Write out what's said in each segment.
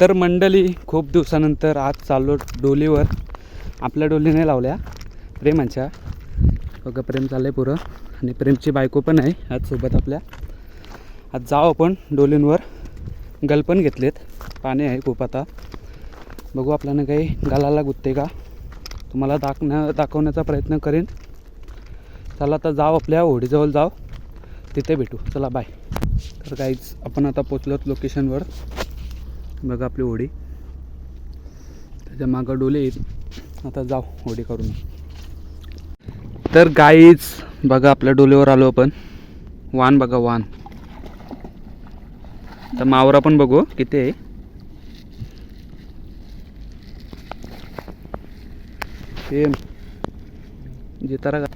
तर मंडळी खूप दिवसानंतर आज चाललो डोलीवर. आपल्या डोलीने लावल्या प्रेमांच्या. बघा प्रेम चाललं आहे पुरं. आणि प्रेमची बायको पण आहे आज सोबत आपल्या. आज जाऊ आपण डोलींवर. गलपण घेतलेत. पाणी आहे खूप आता. बघू आपल्याला काही गालाला गुत्ते का? तुम्हाला दाखण्या दाखवण्याचा प्रयत्न करेन. चला आता जाऊ आपल्या होडीजवळ जाऊ. तिथे भेटू. चला बाय तर काहीच आपण आता पोचलोत लोकेशनवर बघा आपली होडी. त्याच्या मागं डोले येईल आता जाऊ होडी करून. तर गाईच बघा आपल्या डोलेवर आलो आपण. वान बघा वान. तर मावरा पण बघू किती आहे. सेम. जितारा का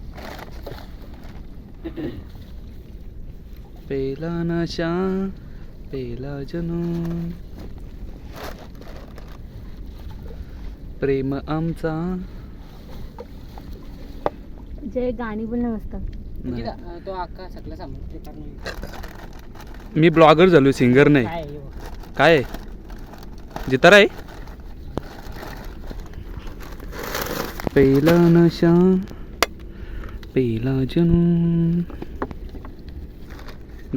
पेला नशा पेला जनून प्रेम आमचा. जे गाणी बोलणं नसतं. तो अक्का सगळं सांगतो मी ब्लॉगर झालो सिंगर नाही. काय हो? जितारा आहे? पेला नशा पेला जनून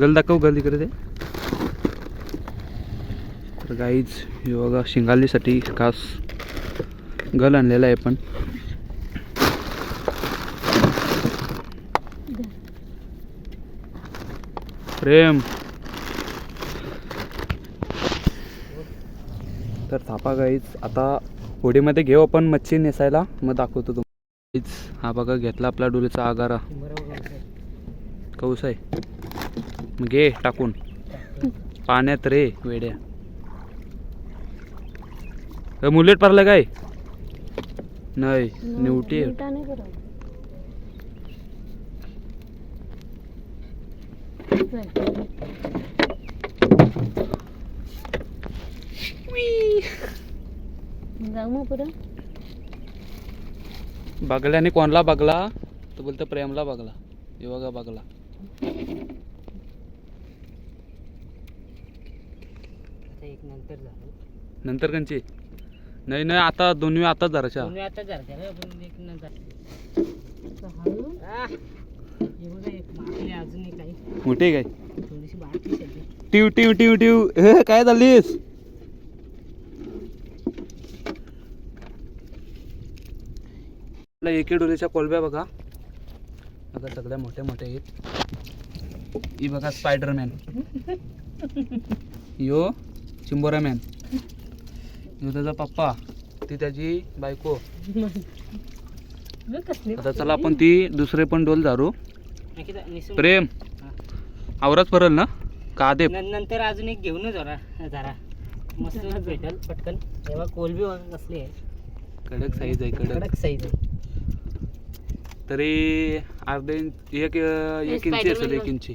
गल दाखव गल इकडे ते तर गाईज योगा शिंगालीसाठी खास गल आणलेला आहे पण. प्रेम. तर थापा गाईच आता होडीमध्ये घेऊ आपण मच्छी नेसायला. मग दाखवतो तुम्हाला. हा बघा घेतला आपला डोलीचा आगारा. कौस आहे? मग घे टाकून. पाण्यात रे वेड्या. मुलेट पारलं काय? नाही निवटी नाही. जाऊ मग पुढं. बगल्याने कोणला बगला? तो बोलतो प्रेमला बगला. हे बघा बगला. आता एक नंतर झालं नंतर कंची नाही नाही आता दोन्ही आता रे एक नंतर! हे अजून एक आहे. मोठी काय? थोडीशी बारकी टिव टिव टिव टिव. हे काय झालीस? आपल्या एके डोलीच्या कोलब्या बघा. बघा सगळ्या मोठ्या मोठ्या आहेत. ही बघा स्पायडरमॅन यो चिंबोरा त्याचा पप्पा ती त्याची बायको. आता चला आपण ती दुसरे पण डोल निसून- प्रेम. आवराच परल ना? का दे नंतर अजून एक घेऊन जरा जरा. मस्त भेटल पटकन. तेव्हा कोलबी नसली आहे. कडक साईज आहे कडक. कडक साईज आहे. तरी अर्धे इंच एक एक इंची असेल एक इंची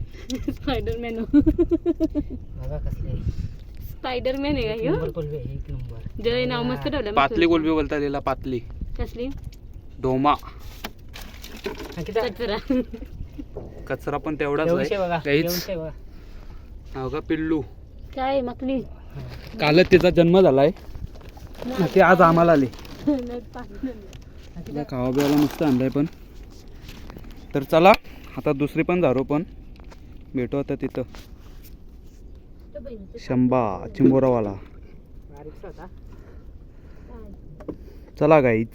स्पायडरमॅन बघा कसली आहे. स्पायडरमॅन आहे का ह्यो? नंबर कोलबी आहे एक नंबर. जय नाव मस्त ठेवलं पातली कोलबी बोलता तिला पातली. कसली? डोमा. कचरा. कचरा पण तेवढाच बघा आहे. काहीच. बघा. हा का पिल्लू? काय मकली? कालच तिचा जन्म झालाय. ते आज आम्हाला आले. तिला खावा बिवायला मस्त आणलाय पण. तर चला आता दुसरी पण झारो पण. भेटू आता तिथं. शंभा चिंबोरावाला. चला गाईच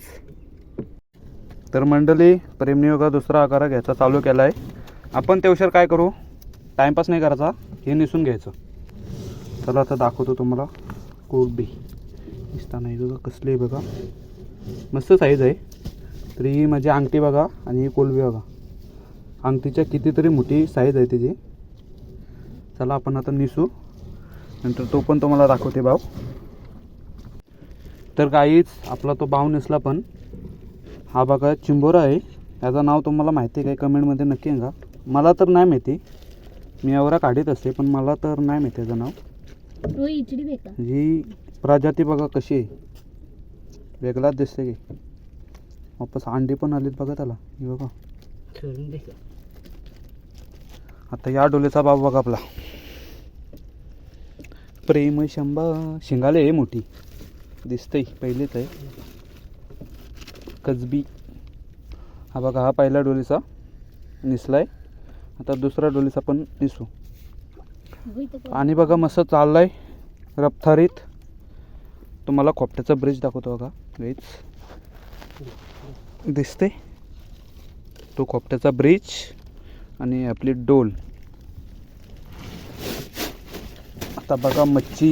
तर मंडळी प्रेमनियोगा दुसरा आकार घ्यायचा चालू केला आहे आपण त्याविषयी काय करू? टाईमपास नाही करायचा. हे निसून घ्यायचं. चला आता दाखवतो तुम्हाला. कोलबी दिसताना नाही बघा कसली आहे बघा. मस्त साईज आहे. तरी ही माझी अंगठी बघा आणि ही कोलबी बघा. अंगठीच्या कितीतरी मोठी साईज आहे त्याची चला आपण आता निसू. नंतर तो पण तुम्हाला दाखवते भाव तर काहीच आपला तो भाव नसला पण. हा बघा चिंबोरा आहे. याचं नाव तुम्हाला माहिती आहे काय कमेंटमध्ये नक्की सांगा. मला तर नाही माहिती. मी एवढा काढीत असते पण मला तर नाही माहिती याचं नाव. ही प्रजाती बघा कशी आहे. वेगळाच दिसते की. वापस अंडी पण आलीत बघा त्याला. हे बघा. आता या डोलीचा भाव बघा आपला. प्रेम शंभा शिंगाले आहे मोठी. दिसतंय पहिलेच आहे. कजबी हा बघा हा पहिला डोलीचा निसलाय. आता दुसरा डोलीचा पण निसू. आणि बघा मस्त चाललाय रफ्तारीत. तुम्हाला खोपट्याचा ब्रिज दाखवतो बघा गाईच दिसते तो खोपट्याचा ब्रिज आणि आपली डोल. आता बघा मच्छी.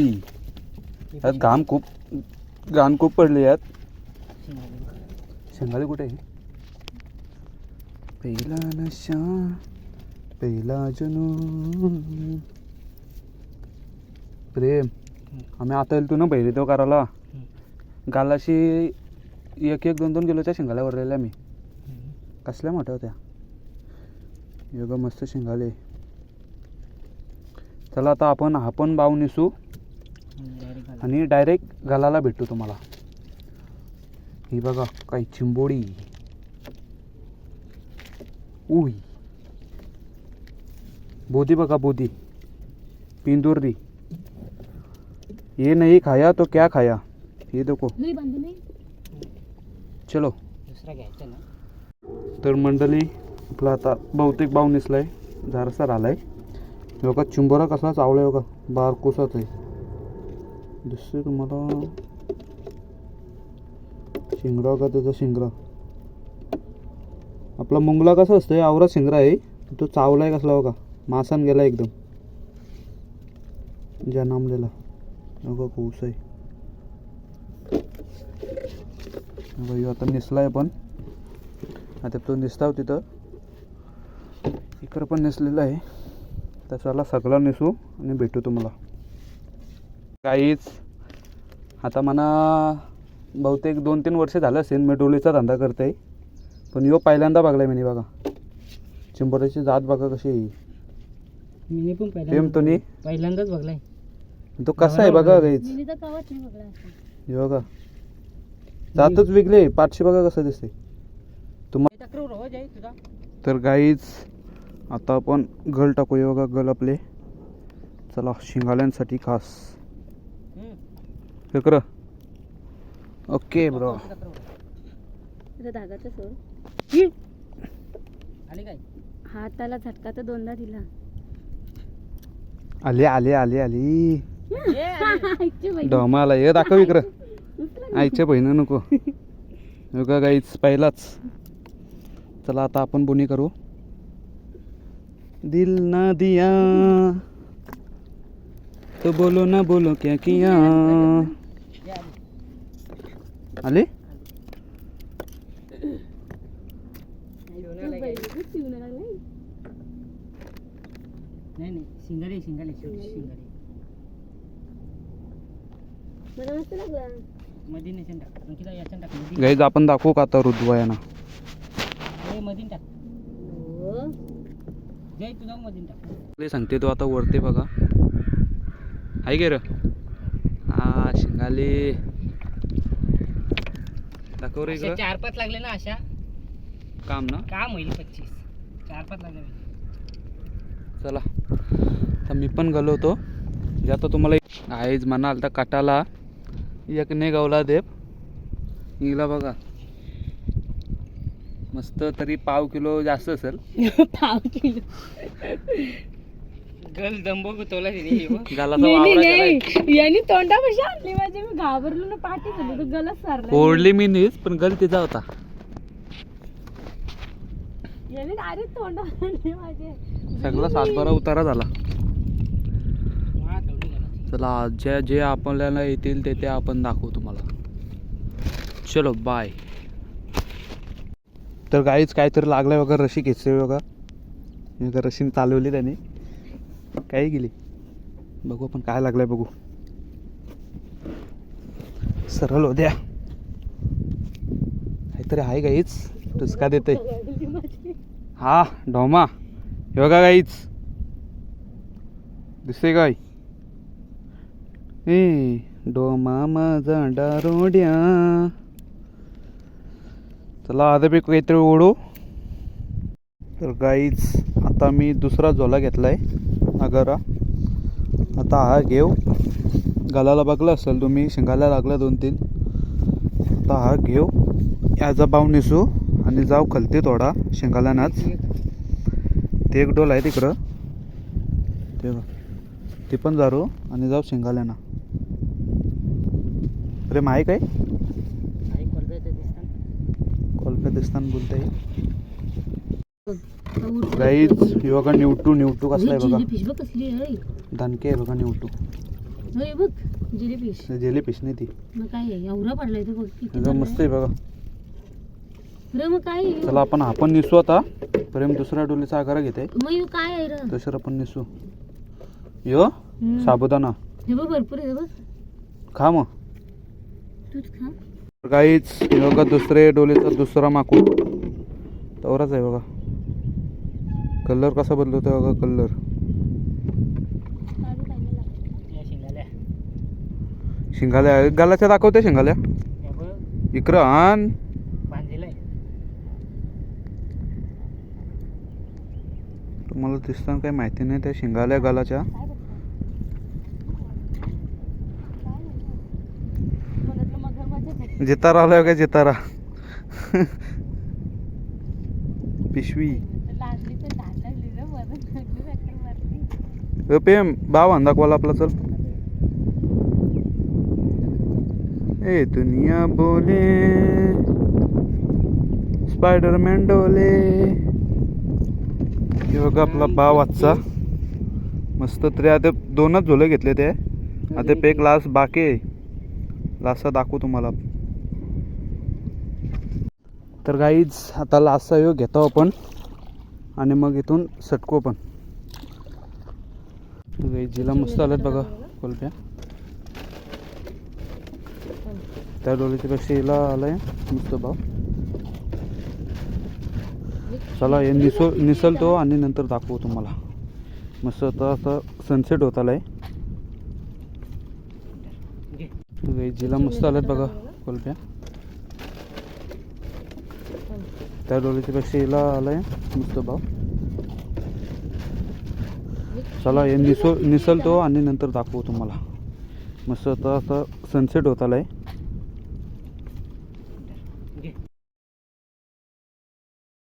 यात घाम खूप घाण खूप पडले यात. शेंगाले कुठे आहे? पहिला नशा पहिला जनू. प्रेम. आम्ही आता येतो ना पहिले तो करायला गालाशी एक एक दोन दोन किलोच्या शेंगाल्या वरलेल्या मी. कसल्या मोठ्या होत्या? योगा मस्त शेंगाले. चला आता आपण हा पण बाव निसू आणि डायरेक्ट गालाला भेटू तुम्हाला. ही बघा काही चिंबोडी उई. बोधी बघा बोधी. पिंदुर्री ये नहीं खाया तो क्या खाया? ये देखो. चलो. दुसरा घ्यायचा ना. तर मंडळी आपला आता बहुतेक बाव निसलाय. झारसा आलाय बघा चिंबोरा कसा आहे बघा बारकोसाच आहे. दिसतोय तुम्हाला? शिंगरा का त्याचा शिंगरा आपला मुंगला कसा असतोय? आवरा शिंगरा आहे. तो चावलाय कसला बघा मासान गेला एकदम. जनामलेला बघा पाऊस आहे. बघा आता आता निसलाय पण. आता तो निसताव हो तिथं. इकडं पण नेसलेला आहे. तर चला सगळं नेसू आणि भेटू तुम्हाला. काहीच. आता मला बहुतेक दोन तीन वर्ष झालं असेल मी डोलीचा धंदा करते पण यो पहिल्यांदा बघलाय मी बघा. चिंबोऱ्याची जात बघा कशी आहे. मी पण प्रेम तो नी पहिल्यांदाच बघलाय. तो कसा आहे बघा असं. हे बघा. जातच वेगळे पाठशी बघा कसं दिसते तुम्हा तुझा. तर गाईज आता आपण गल टाकूया बघा गल आपले. चला शिंगाल्यांसाठी खास. कर. Okay bro. धागाचं सोड. हाताला झटका तर दोनदा दिला. आले आले आले आली. आईची बाई. डोमा आला हे दाखव इकडं. आईच्या बहिणं नको. बघा गाईच पहिलाच. चला आता आपण बोनी करू. दिल ना दिया। तो बोलो ना बोलो क्या किया। आले? शिंगाडे गाईज आपण दाखवू का आता रुद्वायाना मधीन टाक. सांगते तो आता वरते बघा. हाय गे र. हा शिंगाले. दाखव रे चार पाच लागले ना अशा. काम ना? काम होईल पच्चीस. चार पाच लागले चला. तर मी पण गेलो होतो. जे आता तुम्हाला आईज म्हणाल तर काटाला एक ने गावला देव. हिला बघा. मस्त तरी पाव किलो जास्त असेल. पाव किलो. गल दंबो तोला तिने गालाचा नाही वावरा नाही केलाय. यांनी तोंडापाशी आणली माझे. मी घाबरलो ना पाठी झाली. तर गलत सारला. ओढली मी नीच पण गल तिचा होता. याने डायरेक्ट तोंडा आणले माझे. सगळा सातबारा उतारा झाला. चला जे जे आपल्याला येतील ते ते आपण दाखवू तुम्हाला. चलो बाय तर गाईच काहीतरी लागलं वगैरे रशी खेचते बघा. बघा रशीने चालवली त्याने. काही गेली. बघू आपण काय लागलंय बघू. सरळ हो द्या. काहीतरी आहे गाईच. टुचका देते हा डोमा हे बघा गाईच. दिसते गाय ए डोमा माझा डारोड्या. चला आता बी काहीतरी ओढू. तर गाईच आता मी दुसरा झोला घेतला आहे आगारा. आता हा घेऊ. गालाला बघलं असेल तुम्ही शिंगाला लागला दोन तीन आता हा घेऊ. याचा बाव निसू आणि जाऊ खलते थोडा शिंगाला नाच. ते एक डोल आहे तिकडं. ते ते पण जारू आणि जाऊ शिंगाल्याना प्रेम आहे? काय कोलप्या दिसताना बोलताय गाईच हे बघा निवटू निवटू कसला आहे बघा. कसली आहे दणके आहे बघा निवटू. होय बघ जिली फिश जेली फिश नाही ती. मग काय आहे? एवढा पडलाय तो बघ मस्त आहे बघा. काय? चला आपण आपण निसू आता. प्रेम दुसऱ्या डोलीचा आकार घेते. काय आहे रे दुसरं आपण निसू. यो बघ भरपूर खा मग. तूच खा. काहीच हे बघा दुसरे डोलेचा दुसरा माकूड. तवराच आहे बघा. कलर कसा बदलतो बघा कलर. शिंगाल्या गालाच्या दाखवते शिंगाल्या या इकडं आण. तुम्हाला दिसताना काही माहिती नाही त्या शिंगाल्या गालाच्या. जितारा आलाय काय जितारा? पिशवी. ए, पेम बाव अंदा दाखवाला आपला चल. ए दुनिया बोले. स्पायडरमॅन डोले. हे बघा आपला बाव आजचा. मस्त तरी आता दोनच झोले घेतले ते. आता पे एक लास बाकी आहे. लासा दाखवू तुम्हाला. तर गाईज आता लास्टचा योग घेतो आपण. आणि मग इथून सटकू पण जिला मस्त आल्यात बघा कोलप्या त्या डोलीच्या पेक्षा हिला आलाय मस्त भाव. चला हे निसो निसलतो आणि नंतर दाखवू तुम्हाला. मस्त आता आता सनसेट होत आलाय. घे. जिला मस्त आल्यात बघा कोलप्या त्या डोलीच्यापेक्षा हिला आलाय मस्त भाव चला हे निसो निसलतो आणि नंतर दाखवू तुम्हाला. मस्त आता आता सनसेट होत आलाय.